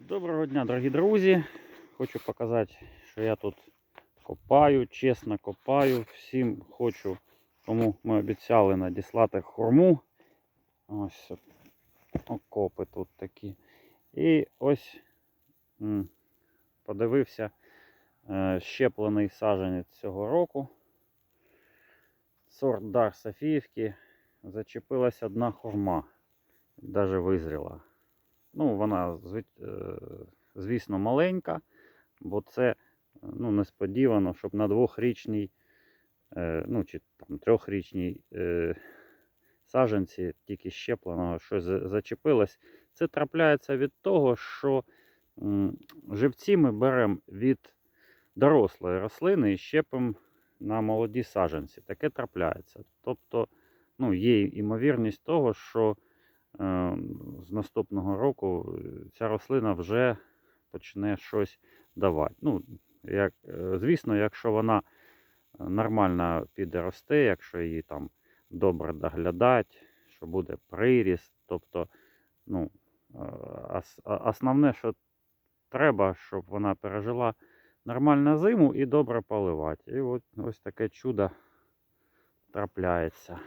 Доброго дня, дорогі друзі. Хочу показати, що я тут копаю, чесно копаю. Всім хочу, кому ми обіцяли надіслати хурму. Ось окопи тут такі. І ось подивився е, щеплений саджанець цього року. Сорт Дар Софіївки. Зачепилась одна хурма. Навіть визріла. Ну, вона, е, звісно, маленька, бо це ну, несподівано, щоб на двохрічній, е, ну чи там трьохрічній е, саджанці тільки щепленого щось зачепилось. Це трапляється від того, що живці ми беремо від дорослої рослини і щепимо на молоді саджанці. Таке трапляється. Тобто ну, є ймовірність того, що з наступного року е, ця рослина вже почне щось давати. Ну, як, е, звісно, якщо вона е, нормально піде росте, якщо її там добре доглядати, що буде приріст, тобто, ну, е, основне, що треба, щоб вона пережила нормальну зиму і добре поливати. І от ось таке чудо трапляється.